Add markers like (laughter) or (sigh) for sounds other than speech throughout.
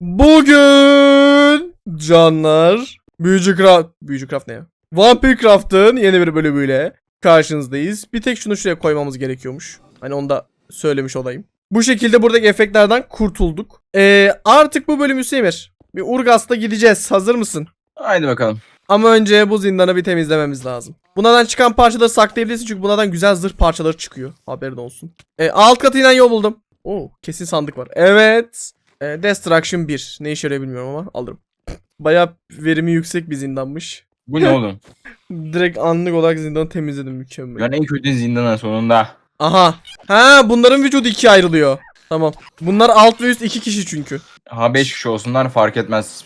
Bugün canlar Büyücü Craft Büyücü Craft ne ya? Vampir Craft'ın yeni bir bölümüyle karşınızdayız. Bir tek şunu şuraya koymamız gerekiyormuş. Hani onu da söylemiş olayım. Bu şekilde buradaki efektlerden kurtulduk. Ee, artık bu bölüm Hüseyin'ir. Bir Urgas'ta gideceğiz. Hazır mısın? Haydi bakalım. Ama önce bu zindanı bir temizlememiz lazım. Bunlardan çıkan parçaları saklayabilirsin çünkü bunlardan güzel zırh parçaları çıkıyor. Haberin olsun. E, alt katı inen yol buldum. Oo, kesin sandık var. Evet. E, Destruction 1. Ne işe yarıyor bilmiyorum ama alırım. Bayağı verimi yüksek bir zindanmış. Bu ne oğlum? (laughs) Direkt anlık olarak zindanı temizledim mükemmel. Yani en kötü zindana sonunda. Aha. Ha bunların vücudu ikiye ayrılıyor. Tamam. Bunlar alt ve üst iki kişi çünkü. Ha 5 kişi olsunlar fark etmez.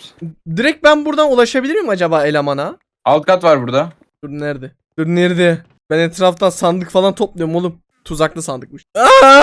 Direkt ben buradan ulaşabilir miyim acaba elemana? Alt kat var burada. Dur nerede? Dur nerede? Ben etraftan sandık falan topluyorum oğlum. Tuzaklı sandıkmış. Aa!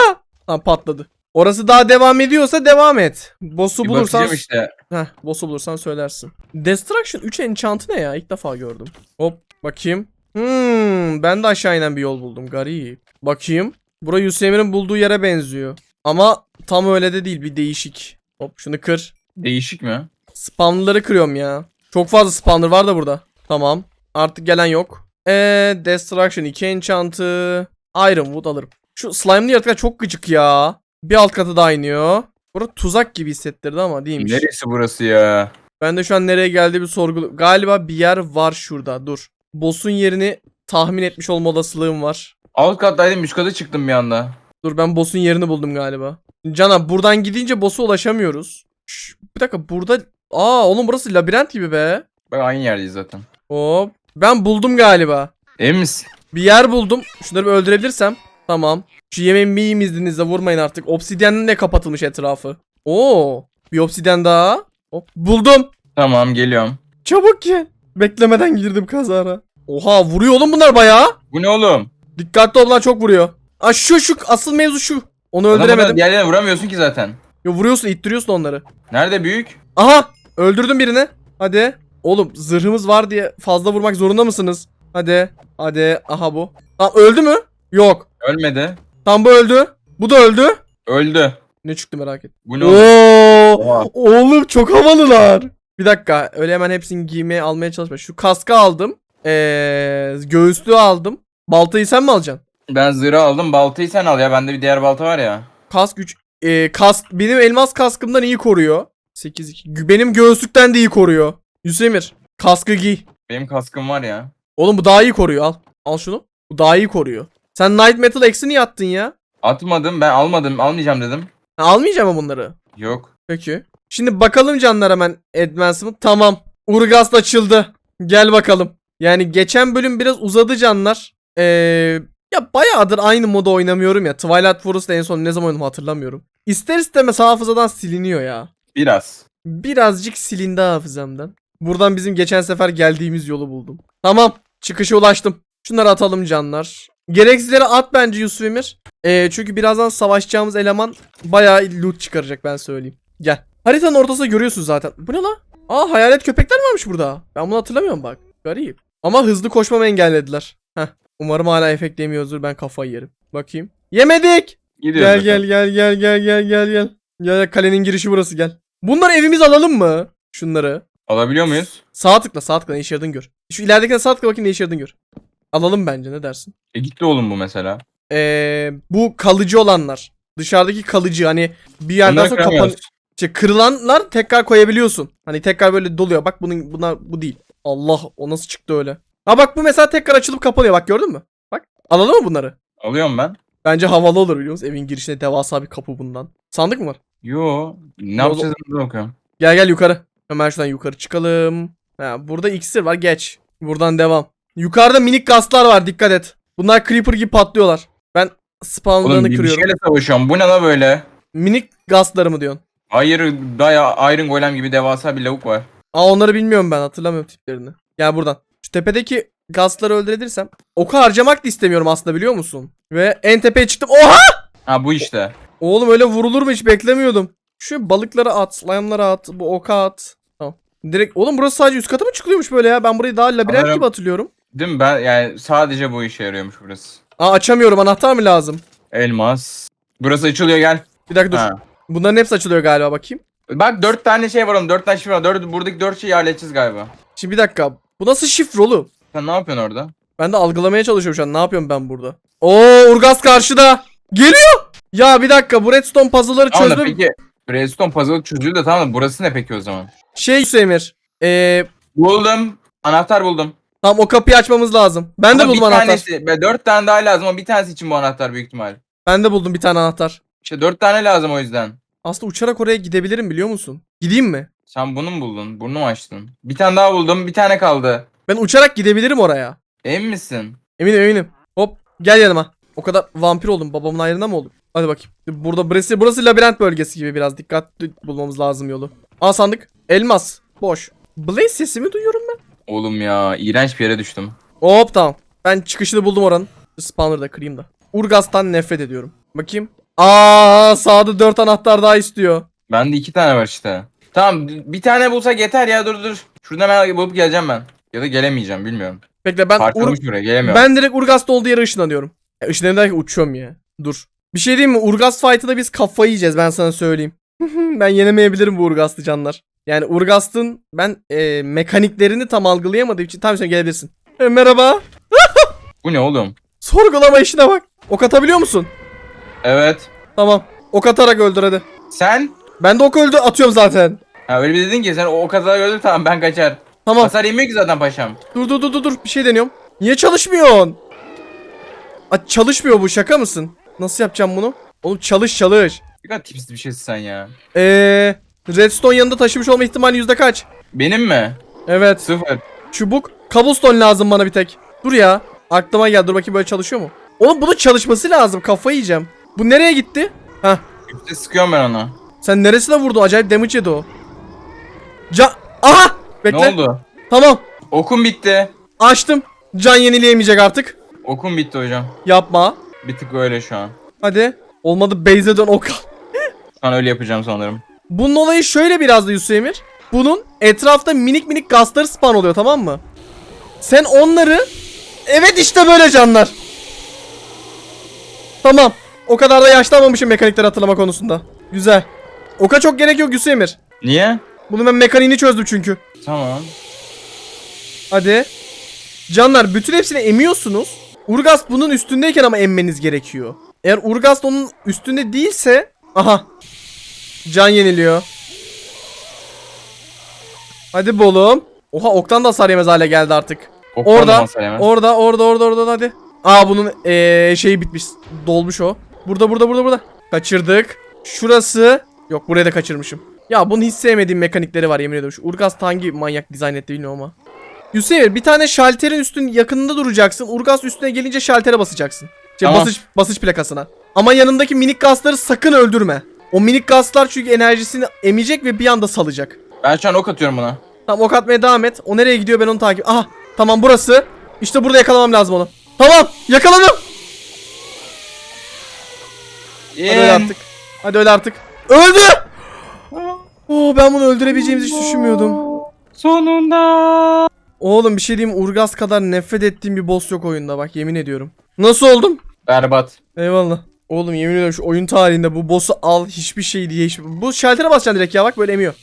Lan patladı. Orası daha devam ediyorsa devam et. Boss'u Bir bulursan bakacağım işte. Heh, boss'u bulursan söylersin. Destruction 3 enchant'ı ne ya? İlk defa gördüm. Hop bakayım. Hmm, ben de aşağı inen bir yol buldum. Garip. Bakayım. Bura Yusemir'in bulduğu yere benziyor. Ama tam öyle de değil. Bir değişik. Hop şunu kır. Değişik mi? Spawner'ları kırıyorum ya. Çok fazla spawner var da burada. Tamam. Artık gelen yok. Eee Destruction 2 enchant'ı. Ironwood alırım. Şu slime'lı yaratıklar çok gıcık ya. Bir alt katı daha iniyor. Burada tuzak gibi hissettirdi ama değilmiş. Neresi burası ya? Ben de şu an nereye geldiği bir sorgulu. Galiba bir yer var şurada. Dur. Boss'un yerini tahmin etmiş olma olasılığım var. Alt kattaydım üst kata çıktım bir anda. Dur ben boss'un yerini buldum galiba. Cana buradan gidince boss'a ulaşamıyoruz. Şş, bir dakika burada... Aa oğlum burası labirent gibi be. Bak aynı yerdeyiz zaten. Hop. Ben buldum galiba. Emin misin? Bir yer buldum. Şunları bir öldürebilirsem. Tamam. Şu yemeğimi yiyeyim izninizle vurmayın artık. Obsidyenle kapatılmış etrafı. Oo. Bir obsidyen daha. Hop. Buldum. Tamam geliyorum. Çabuk gel. Beklemeden girdim kazara. Oha vuruyor oğlum bunlar bayağı. Bu ne oğlum? Dikkatli ol lan çok vuruyor. Aa şu şu asıl mevzu şu. Onu öldüremedim. Diğerlerine vuramıyorsun ki zaten. Yo vuruyorsun ittiriyorsun onları. Nerede büyük? Aha öldürdüm birini. Hadi. Oğlum zırhımız var diye fazla vurmak zorunda mısınız? Hadi. Hadi. Aha bu. Tamam öldü mü? Yok. Ölmedi. Tam bu öldü. Bu da öldü. Öldü. Ne çıktı merak et. Bu ne oğlum? Oo, Oha. oğlum çok havalılar. Bir dakika öyle hemen hepsini giymeye almaya çalışma. Şu kaskı aldım. Ee, göğüslüğü aldım. Baltayı sen mi alacaksın? Ben zırhı aldım. Baltayı sen al ya. Bende bir diğer balta var ya. Kask güç. Ee, kask benim elmas kaskımdan iyi koruyor. 8 2. Benim göğüslükten de iyi koruyor. Yusemir kaskı giy. Benim kaskım var ya. Oğlum bu daha iyi koruyor al. Al şunu. Bu daha iyi koruyor. Sen Night Metal X'i niye attın ya? Atmadım. Ben almadım. Almayacağım dedim. Ha, almayacağım mı bunları? Yok. Peki. Şimdi bakalım canlar hemen Advance'ımı. Tamam. Urgast açıldı. Gel bakalım. Yani geçen bölüm biraz uzadı canlar. Ee, ya bayağıdır aynı moda oynamıyorum ya. Twilight Forest'ta en son ne zaman oynadım hatırlamıyorum. İster istemez hafızadan siliniyor ya. Biraz. Birazcık silindi hafızamdan. Buradan bizim geçen sefer geldiğimiz yolu buldum. Tamam. Çıkışa ulaştım. Şunları atalım canlar. Gereksizleri at bence Yusuf Emir. Ee, çünkü birazdan savaşacağımız eleman bayağı loot çıkaracak ben söyleyeyim. Gel. Haritanın ortasında görüyorsun zaten. Bu ne la? Aa hayalet köpekler varmış burada. Ben bunu hatırlamıyorum bak. Garip. Ama hızlı koşmamı engellediler. Heh. Umarım hala efekt yemiyoruzdur ben kafayı yerim. Bakayım. Yemedik. Gidiyoruz. Gel gel gel gel gel gel gel gel. Gel kalenin girişi burası gel. Bunları evimiz alalım mı? Şunları. Alabiliyor muyuz? Sağ tıkla sağ tıkla ne işe yaradığını gör. Şu ileridekine sağ tıkla bakayım ne işe yaradığını gör. Alalım bence ne dersin? E gitti oğlum bu mesela. Ee, bu kalıcı olanlar. Dışarıdaki kalıcı hani bir yerden Bunları sonra kapan kıramıyoruz. işte kırılanlar tekrar koyabiliyorsun. Hani tekrar böyle doluyor. Bak bunun bunlar bu değil. Allah o nasıl çıktı öyle? Ha bak bu mesela tekrar açılıp kapanıyor. Bak gördün mü? Bak. Alalım mı bunları? Alıyorum ben. Bence havalı olur biliyor musun? Evin girişinde devasa bir kapı bundan. Sandık mı var? Yo. Ne o- yapacağız onu da okuyorum. Gel gel yukarı. Hemen şuradan yukarı çıkalım. Ha, burada iksir var geç. Buradan devam. Yukarıda minik gazlar var dikkat et. Bunlar creeper gibi patlıyorlar. Ben Oğlum spawnlarını bir, bir kırıyorum. şeyle savaşıyorum. Bu ne la böyle? Minik gazları mı diyorsun? Hayır daya Iron Golem gibi devasa bir lavuk var. Aa onları bilmiyorum ben hatırlamıyorum tiplerini. Gel buradan. Şu tepedeki gazları öldürebilirsem. Oku harcamak da istemiyorum aslında biliyor musun? Ve en tepeye çıktım. Oha! Ha bu işte. Oğlum öyle vurulur mu hiç beklemiyordum. Şu balıkları at, slime'ları at, bu oka at. Tamam. Direkt oğlum burası sadece üst kata mı çıkılıyormuş böyle ya? Ben burayı daha labirent Sanırım- gibi hatırlıyorum. Değil mi? Ben yani sadece bu işe yarıyormuş burası. Aa açamıyorum anahtar mı lazım? Elmas. Burası açılıyor gel. Bir dakika dur. Ha. Bunların hepsi açılıyor galiba bakayım. Bak dört tane şey var oğlum. Dört tane şifre var. Dört, buradaki dört şeyi halledeceğiz galiba. Şimdi bir dakika. Bu nasıl şifre oğlum? Sen ne yapıyorsun orada? Ben de algılamaya çalışıyorum şu an. Ne yapıyorum ben burada? Oo Urgaz karşıda. Geliyor. Ya bir dakika bu redstone puzzle'ları Tamam da peki Redstone puzzle çözüldü de tamam da burası ne peki o zaman? Şey Hüseyinir. Ee, Buldum. Anahtar buldum. Tam o kapıyı açmamız lazım. Ben de Ama buldum bir anahtar. Tanesi, be, dört tane daha lazım ama bir tanesi için bu anahtar büyük ihtimal. Ben de buldum bir tane anahtar. İşte dört tane lazım o yüzden. Aslında uçarak oraya gidebilirim biliyor musun? Gideyim mi? Sen bunu mu buldun? Bunu mu açtın? Bir tane daha buldum. Bir tane kaldı. Ben uçarak gidebilirim oraya. Emin misin? Eminim eminim. Hop gel yanıma. O kadar vampir oldum. Babamın ayrına mı oldum? Hadi bakayım. Burada burası, burası labirent bölgesi gibi biraz dikkatli bulmamız lazım yolu. Aa sandık. Elmas. Boş. Blaze sesimi duyuyorum ben. Oğlum ya iğrenç bir yere düştüm. Hop tamam. Ben çıkışını buldum oranın. Spawner'ı da kırayım da. Urgas'tan nefret ediyorum. Bakayım. Aa sağda 4 anahtar daha istiyor. Bende iki tane var işte. Tamam bir tane bulsak yeter ya dur dur. Şuradan hemen bulup geleceğim ben. Ya da gelemeyeceğim bilmiyorum. Bekle ben Ur- Parçalamış buraya gelemiyorum. ben direkt Urgas'ta olduğu yere ışınlanıyorum. Işınlanıyorum derken uçuyorum ya. Dur. Bir şey diyeyim mi? Urgas fight'ı biz kafayı yiyeceğiz ben sana söyleyeyim. (laughs) ben yenemeyebilirim bu Urgas'lı canlar. Yani Urgas'ın ben e, mekaniklerini tam algılayamadığım için tam sen gelebilirsin. E, merhaba. (laughs) Bu ne oğlum? Sorgulama işine bak. Ok atabiliyor musun? Evet. Tamam. Ok atarak öldür hadi. Sen? Ben de ok öldü atıyorum zaten. Ha öyle bir dedin ki sen o, o kadar gördün tamam ben kaçar. Tamam. Hasar yemiyor ki zaten paşam. Dur dur dur dur dur. Bir şey deniyorum. Niye çalışmıyorsun? Aa, çalışmıyor bu şaka mısın? Nasıl yapacağım bunu? Oğlum çalış çalış. Ne kadar tipsiz bir şeysin sen ya. Eee Redstone yanında taşımış olma ihtimali yüzde kaç? Benim mi? Evet. Sıfır. Çubuk. Cobblestone lazım bana bir tek. Dur ya. Aklıma geldi. Dur bakayım böyle çalışıyor mu? Oğlum bunun çalışması lazım. Kafayı yiyeceğim. Bu nereye gitti? Heh. İşte sıkıyorum ben onu. Sen neresine vurdu? Acayip damage yedi o. Ca... Aha! Bekle. Ne oldu? Tamam. Okum bitti. Açtım. Can yenileyemeyecek artık. Okum bitti hocam. Yapma. Bir tık öyle şu an. Hadi. Olmadı base'e dön ok. An öyle yapacağım sanırım. Bunun olayı şöyle biraz da Yusuf Emir. Bunun etrafta minik minik gazları spawn oluyor tamam mı? Sen onları... Evet işte böyle canlar. Tamam. O kadar da yaşlanmamışım mekanikleri hatırlama konusunda. Güzel. Oka çok gerek yok Yusuf Emir. Niye? Bunu ben mekaniğini çözdüm çünkü. Tamam. Hadi. Canlar bütün hepsini emiyorsunuz. Urgast bunun üstündeyken ama emmeniz gerekiyor. Eğer Urgast onun üstünde değilse... Aha. Can yeniliyor. Hadi bolum. Oha oktan da hasar yemez hale geldi artık. Oktan Orada, orada, orada, orada, orada hadi. Aa bunun eee şeyi bitmiş. Dolmuş o. Burada, burada, burada, burada. Kaçırdık. Şurası. Yok burayı da kaçırmışım. Ya bunun hiç sevmediğim mekanikleri var yemin ediyorum. Şu Urgast hangi manyak dizayn etti bilmiyorum ama. Yusuf bir tane şalterin üstün yakınında duracaksın. Urgast üstüne gelince şaltere basacaksın. Şey, Tamam. basış, basış plakasına. Ama yanındaki minik gazları sakın öldürme. O minik gazlar çünkü enerjisini emecek ve bir anda salacak. Ben şu an ok atıyorum buna. Tamam ok atmaya devam et. O nereye gidiyor ben onu takip. Aha tamam burası. İşte burada yakalamam lazım onu. Tamam yakaladım. Hadi öyle artık. Hadi öyle artık. Öldü. Oo ben bunu öldürebileceğimizi hiç düşünmüyordum. Sonunda. Oğlum bir şey diyeyim mi? Urgaz kadar nefret ettiğim bir boss yok oyunda bak yemin ediyorum. Nasıl oldum? Berbat. Eyvallah. Oğlum yemin ediyorum şu oyun tarihinde bu boss'u al hiçbir şey diye hiçbir... Bu şaltere basacaksın direkt ya bak böyle emiyor.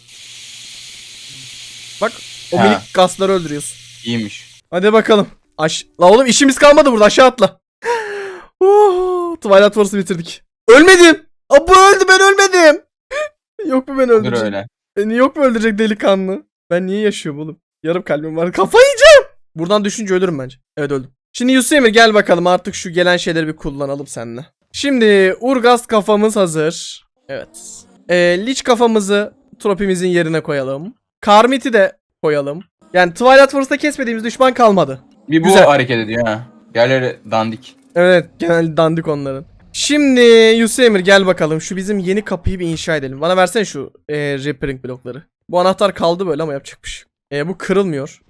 Bak o Ha. minik gasları öldürüyorsun. İyiymiş. Hadi bakalım. Aş La oğlum işimiz kalmadı burada aşağı atla. Oh, Twilight Force'u bitirdik. Ölmedim. Aa, bu öldü ben ölmedim. (gasps) yok mu beni Dur öldürecek? öyle. Beni yok mu öldürecek delikanlı? Ben niye yaşıyorum oğlum? Yarım kalbim var. Kafayı yiyeceğim. Buradan düşünce ölürüm bence. Evet öldüm. Şimdi Yusuf Emir gel bakalım artık şu gelen şeyleri bir kullanalım seninle. Şimdi Urgast kafamız hazır. Evet. Ee, Lich kafamızı tropimizin yerine koyalım. Karmit'i de koyalım. Yani Twilight Force'da kesmediğimiz düşman kalmadı. Bir bu Güzel. hareket ediyor ha. Yerleri dandik. Evet genel dandik onların. Şimdi Yusuf Emir gel bakalım şu bizim yeni kapıyı bir inşa edelim. Bana versene şu e, repairing blokları. Bu anahtar kaldı böyle ama yapacak bir şey. E, bu kırılmıyor.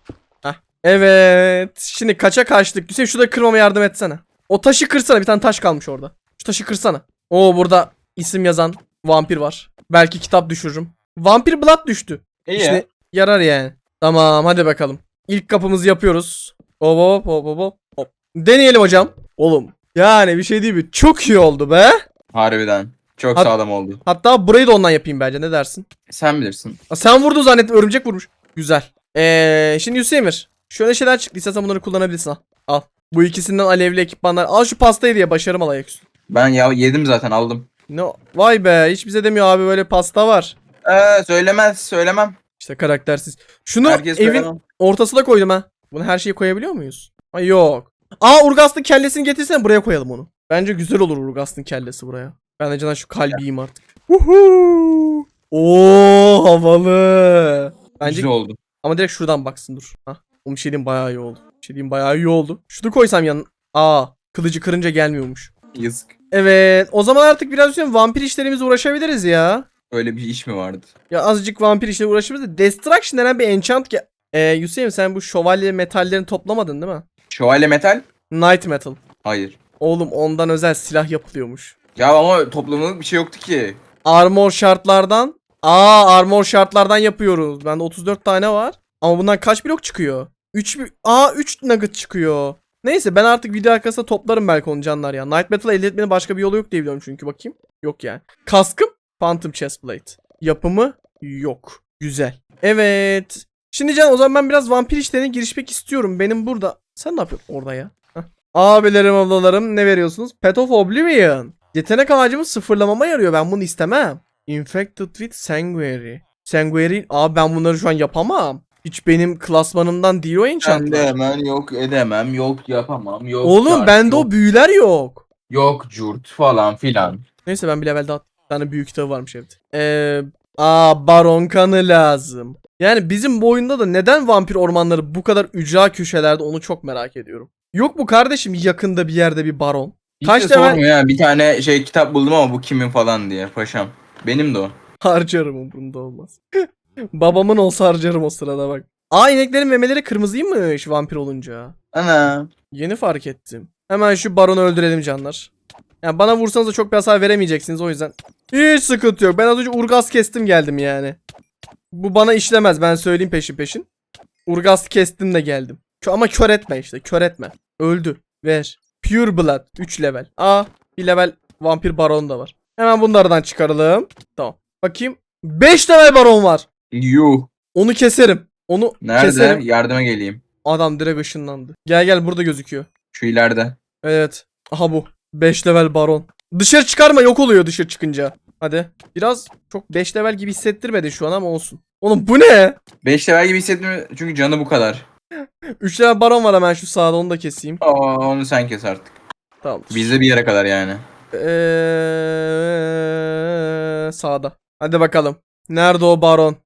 Heh. Evet. Şimdi kaça kaçtık? Yusuf şurada kırmama yardım etsene. O taşı kırsana bir tane taş kalmış orada. Şu taşı kırsana. Oo burada isim yazan vampir var. Belki kitap düşürürüm. Vampir Blood düştü. İyi. İşte yarar yani. Tamam hadi bakalım. İlk kapımızı yapıyoruz. Hop hop hop hop hop. hop. Deneyelim hocam. Oğlum yani bir şey değil mi? Çok iyi oldu be. Harbiden. Çok Hat- sağlam oldu. Hatta burayı da ondan yapayım bence ne dersin? Sen bilirsin. Aa, sen vurdun zannettim örümcek vurmuş. Güzel. Ee, şimdi Hüseyin'ir. Şöyle şeyler çıktı. İstersen bunları kullanabilirsin al. Al. Bu ikisinden alevli ekipmanlar. Al şu pastayı diye başarım al ayaküstü. Ben ya yedim zaten aldım. Ne? Vay be hiç bize demiyor abi böyle pasta var. Ee, söylemez söylemem. İşte karaktersiz. Şunu Herkes evin söylemem. ortasına koydum ha. Bunu her şeyi koyabiliyor muyuz? Ay yok. Aa Urgast'ın kellesini getirsen buraya koyalım onu. Bence güzel olur Urgast'ın kellesi buraya. Ben de canım şu kalbi yiyeyim artık. Uhu. Oo havalı. Bence Güzel oldu. ama direkt şuradan baksın dur. Hah. Oğlum bir şey diyeyim bayağı iyi oldu. Bir şey diyeyim bayağı iyi oldu. Şunu koysam yan. Aa kılıcı kırınca gelmiyormuş. Yazık. Evet o zaman artık biraz Hüseyin vampir işlerimize uğraşabiliriz ya. Öyle bir iş mi vardı? Ya azıcık vampir işleri uğraşırız da Destruction denen bir enchant ge- Ee, Hüseyin sen bu şövalye metallerini toplamadın değil mi? Şövalye metal? Night metal. Hayır. Oğlum ondan özel silah yapılıyormuş. Ya ama toplamılık bir şey yoktu ki. Armor şartlardan. Aa armor şartlardan yapıyoruz. Bende 34 tane var. Ama bundan kaç blok çıkıyor? 3 Aa 3 nugget çıkıyor. Neyse ben artık video arkasında toplarım belki onu canlar ya. Night Metal elde etmenin başka bir yolu yok diye biliyorum çünkü bakayım. Yok yani. Kaskım Phantom Chestplate. Yapımı yok. Güzel. Evet. Şimdi Can o zaman ben biraz vampir işlerine girişmek istiyorum. Benim burada. Sen ne yapıyorsun orada ya? Heh. Abilerim ablalarım ne veriyorsunuz? Pet of Oblivion. Yetenek ağacımı sıfırlamama yarıyor. Ben bunu istemem. Infected with Sanguinary. Sanguinary. Abi ben bunları şu an yapamam. Hiç benim klasmanımdan değil o Ben de enchantlar. hemen yok edemem, yok yapamam, yok. Oğlum cart, bende yok, o büyüler yok. Yok curt falan filan. Neyse ben bir level daha bir tane büyük kitabı varmış evde. Ee, aa baron kanı lazım. Yani bizim bu oyunda da neden vampir ormanları bu kadar ücra köşelerde onu çok merak ediyorum. Yok mu kardeşim yakında bir yerde bir baron? Hiç Kaç de level- sorma ya bir tane şey kitap buldum ama bu kimin falan diye paşam. Benim de o. Harcarım umurumda olmaz. (laughs) Babamın olsa harcarım o sırada bak. Aa ineklerin memeleri kırmızıymış vampir olunca. Ana. Yeni fark ettim. Hemen şu baronu öldürelim canlar. Yani bana vursanız da çok bir hasar veremeyeceksiniz o yüzden. Hiç sıkıntı yok. Ben az önce urgaz kestim geldim yani. Bu bana işlemez ben söyleyeyim peşin peşin. Urgaz kestim de geldim. Ama kör etme işte kör etme. Öldü. Ver. Pure Blood 3 level. Aa bir level vampir baron da var. Hemen bunlardan çıkaralım. Tamam. Bakayım. 5 level baron var. Yuh. Onu keserim. Onu Nerede? keserim. Yardıma geleyim. Adam direkt ışınlandı. Gel gel burada gözüküyor. Şu ileride. Evet. Aha bu. 5 level baron. Dışarı çıkarma yok oluyor dışarı çıkınca. Hadi. Biraz çok 5 level gibi hissettirmedi şu an ama olsun. Oğlum bu ne? 5 level gibi hissettim çünkü canı bu kadar. (laughs) 3 level baron var hemen şu sağda onu da keseyim. Aa, onu sen kes artık. Tamam. Bizde bir yere kadar yani. Eee, sağda. Hadi bakalım. Nerede o baron?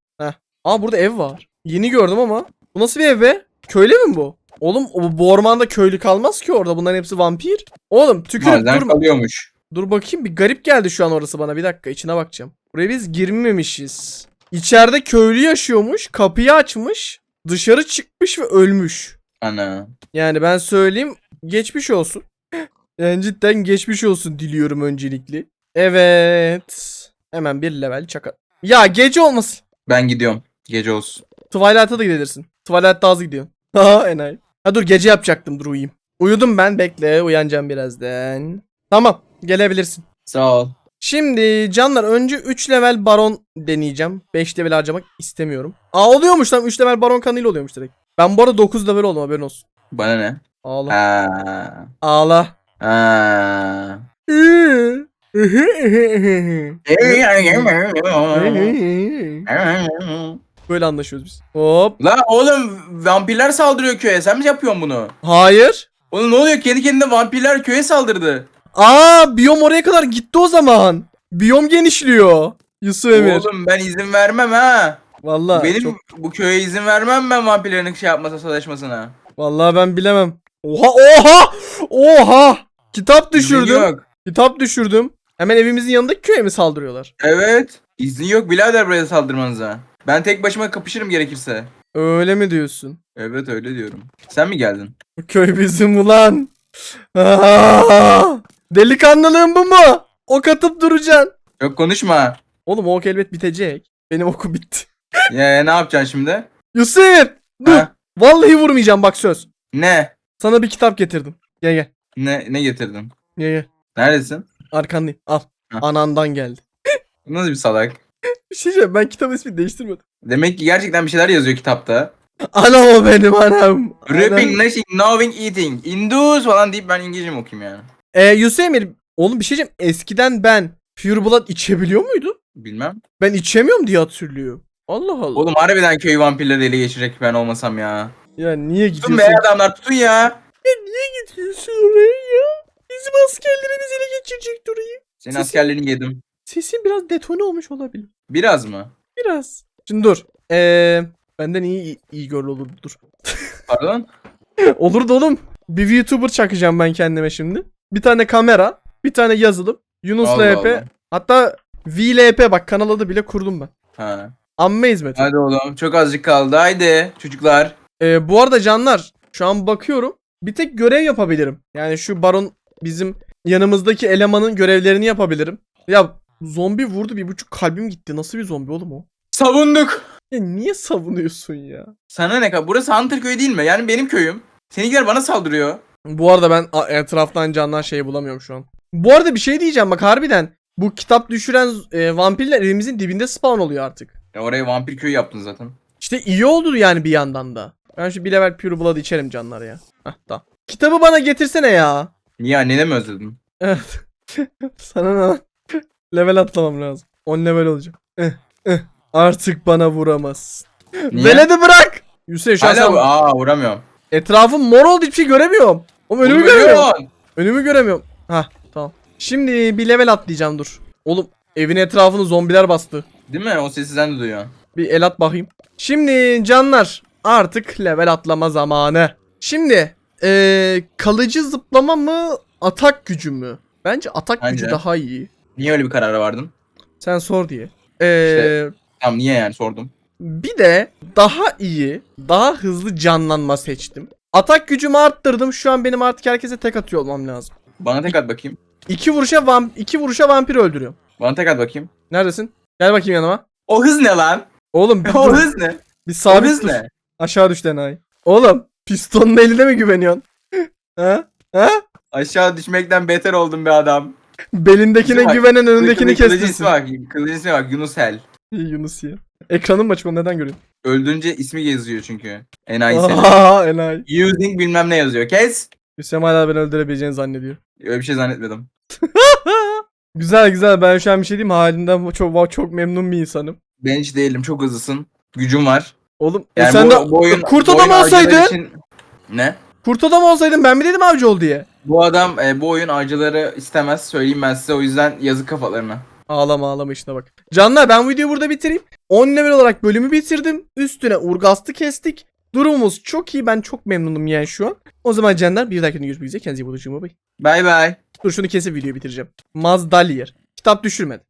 Aa burada ev var. Yeni gördüm ama. Bu nasıl bir ev be? Köylü mü bu? Oğlum bu ormanda köylü kalmaz ki orada. Bunların hepsi vampir. Oğlum tükürüp Bazen durma. kalıyormuş. Dur bakayım bir garip geldi şu an orası bana. Bir dakika içine bakacağım. Buraya biz girmemişiz. İçeride köylü yaşıyormuş. Kapıyı açmış. Dışarı çıkmış ve ölmüş. Ana. Yani ben söyleyeyim geçmiş olsun. (laughs) Yani cidden geçmiş olsun diliyorum öncelikle. Evet. Hemen bir level çaka. Ya gece olmasın. Ben gidiyorum. Gece olsun. Twilight'a da gidebilirsin. Twilight'ta az gidiyor. Ha enayi. Ha dur gece yapacaktım dur uyuyayım. Uyudum ben bekle uyanacağım birazdan. Tamam gelebilirsin. Sağ ol. Şimdi canlar önce 3 level baron deneyeceğim. 5 level harcamak istemiyorum. Aa oluyormuş lan 3 level baron kanıyla oluyormuş direkt. Ben bu arada 9 level oldum haberin olsun. Bana ne? Ağla. Aa. Ağla. Aa. Böyle anlaşıyoruz biz. Hop. La oğlum vampirler saldırıyor köye. Sen mi yapıyorsun bunu? Hayır. Oğlum ne oluyor? Kendi kendine vampirler köye saldırdı. Aa biyom oraya kadar gitti o zaman. Biyom genişliyor. Yusuf Emir. Oğlum ben izin vermem ha. Vallahi Benim çok- bu köye izin vermem ben vampirlerin şey yapmasa savaşmasına. vallahi ben bilemem. Oha oha! Oha! Kitap düşürdüm. yok. Kitap düşürdüm. Hemen evimizin yanındaki köye mi saldırıyorlar? Evet. İzni yok birader buraya saldırmanıza. Ben tek başıma kapışırım gerekirse. Öyle mi diyorsun? Evet öyle diyorum. Sen mi geldin? Bu köy bizim ulan. Aa! Delikanlılığın bu mu? Ok atıp duracaksın. Yok konuşma. Oğlum o ok elbet bitecek. Benim oku bitti. (laughs) ya ne yapacaksın şimdi? Yusuf! Dur. Ha? Vallahi vurmayacağım bak söz. Ne? Sana bir kitap getirdim. Gel gel. Ne ne getirdin? Gel gel. Neredesin? Arkandayım. Al. Heh. Anandan geldi. Nasıl bir salak? Bir şey diyeceğim ben kitap ismini değiştirmedim. Demek ki gerçekten bir şeyler yazıyor kitapta. Anam o benim anam. Ripping, Anam. nashing, knowing, eating. Indus falan deyip ben İngilizce mi okuyayım yani? Ee, Yusuf Emir oğlum bir şey diyeceğim. Eskiden ben Pure Blood içebiliyor muydum? Bilmem. Ben içemiyorum diye hatırlıyorum. Allah Allah. Oğlum harbiden köy vampirleri ele geçirecek ben olmasam ya. Ya niye Tutun gidiyorsun? be adamlar tutun ya. Niye gidiyorsun oraya ya? Bizim askerlerimiz ele geçirecek orayı. Senin Sesin- askerlerini yedim. Sesin biraz detone olmuş olabilir. Biraz mı? Biraz. Şimdi dur. Ee, benden iyi iyi girl olur dur. (laughs) Pardon? olur da oğlum. Bir VTuber çakacağım ben kendime şimdi. Bir tane kamera, bir tane yazılım, Yunus Allah LP, Allah. hatta VLP bak kanal adı bile kurdum ben. Ha. Amme hizmeti. Hadi oğlum çok azıcık kaldı. Haydi çocuklar. Ee, bu arada canlar şu an bakıyorum. Bir tek görev yapabilirim. Yani şu baron bizim yanımızdaki elemanın görevlerini yapabilirim. Ya zombi vurdu bir buçuk kalbim gitti. Nasıl bir zombi oğlum o? Savunduk. Ya niye savunuyorsun ya? Sana ne kadar? Burası Hunter köyü değil mi? Yani benim köyüm. Seninkiler bana saldırıyor. Bu arada ben etraftan candan şey bulamıyorum şu an. Bu arada bir şey diyeceğim bak harbiden. Bu kitap düşüren e, vampirler evimizin dibinde spawn oluyor artık. Ya oraya vampir köyü yaptın zaten. İşte iyi oldu yani bir yandan da. Ben şu bir level Pure Blood içerim canlar ya. Hah tamam. Kitabı bana getirsene ya. Niye annene mi özledin? Evet. (laughs) Sana ne lan? Level atlamam lazım. 10 level olacak. Eh, eh. Artık bana vuramaz. Niye? Veledi bırak. Hüseyin şu an Hala sen- Aa vuramıyorum. etrafım mor oldu hiçbir şey göremiyorum. Oğlum önümü Oğlum göremiyorum. Önümü göremiyorum. Hah tamam. Şimdi bir level atlayacağım dur. Oğlum evin etrafını zombiler bastı. Değil mi? O sesi sen de duyuyorsun. Bir el at bakayım. Şimdi canlar artık level atlama zamanı. Şimdi eee, kalıcı zıplama mı atak gücü mü? Bence atak gücü Bence. daha iyi. Niye öyle bir karara vardın? Sen sor diye. Eee, Tamam niye yani sordum. bir de daha iyi, daha hızlı canlanma seçtim. Atak gücümü arttırdım. Şu an benim artık herkese tek atıyor olmam lazım. Bana tek at bakayım. İki vuruşa vam iki vuruşa vampir öldürüyorum. Bana tek at bakayım. Neredesin? Gel bakayım yanıma. O hız ne lan? Oğlum bir, (laughs) o dur. hız ne? bir O sabit hız dur. ne? Aşağı düş Denay. Oğlum pistonun eline mi güveniyorsun? (laughs) ha? Ha? Aşağı düşmekten beter oldum be adam. Belindekine Bak, güvenen önündekini ismi kestirsin. bak. Kılıcın ismi bak. Yunus Hel. Yunus ya. Ekranın mı açık onu neden görüyorsun? Öldürünce ismi geziyor çünkü. Enayi seni. Aa enayi. Using bilmem ne yazıyor. Kes. Hüsam hala beni öldürebileceğini zannediyor. Öyle bir şey zannetmedim. (laughs) güzel güzel ben şu an bir şey diyeyim halinden çok çok memnun bir insanım. Ben hiç değilim. Çok hızlısın. Gücüm var. Oğlum e Yani sen bu, de bu oyun, kurt adam olsaydın. için- Ne? Kurt adam olsaydın ben mi dedim avcı ol diye. Bu adam e, bu oyun avcıları istemez. Söyleyeyim ben size. O yüzden yazık kafalarına. Ağlama ağlama işte bak. Canlar ben videoyu burada bitireyim. 10 level olarak bölümü bitirdim. Üstüne urgastı kestik. Durumumuz çok iyi. Ben çok memnunum yani şu an. O zaman canlar bir dahakine görüşmek üzere. Kendinize iyi bakın. Bay bay. Dur şunu kesip videoyu bitireceğim. Mazdalier. Kitap düşürmedi.